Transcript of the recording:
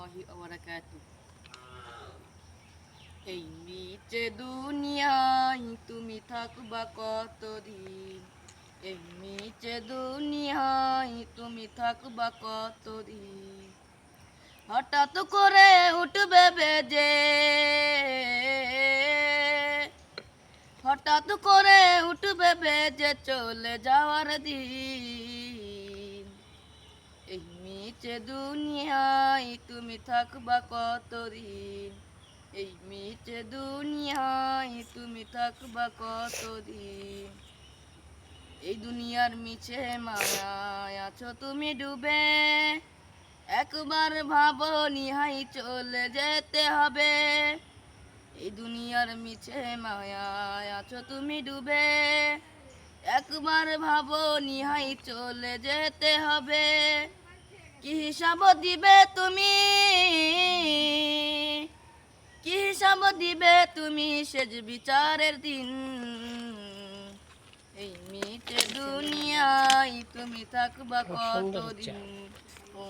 রহমতুল্লাহি এই নিচে দুনিয়ায় তুমি থাকবা কতদিন এই নিচে দুনিয়ায় তুমি থাকবা কতদিন হঠাৎ করে উঠবে বেজে। হঠাৎ করে উঠবে বেজে চলে যাওয়ার দিন। মিচে দুনিয়ায়, তুমি থাকবা কতদিন? এই মিচে দুনিয়ায়, তুমি থাকবা কতদিন? এই দুনিয়ার মিছে মায়ায় আছো তুমি ডুবে। একবার ভাবো নিহাই চলে যেতে হবে। এই দুনিয়ার মিছে মায়ায় আছো তুমি ডুবে। একবার ভাবো নিহাই চলে যেতে হবে। কি হিসাব দিবে তুমি? কি হিসাব দিবে তুমি সেজ বিচারের দিন? এই মিটে দুনিয়ায় তুমি থাকবা কতদিন? ও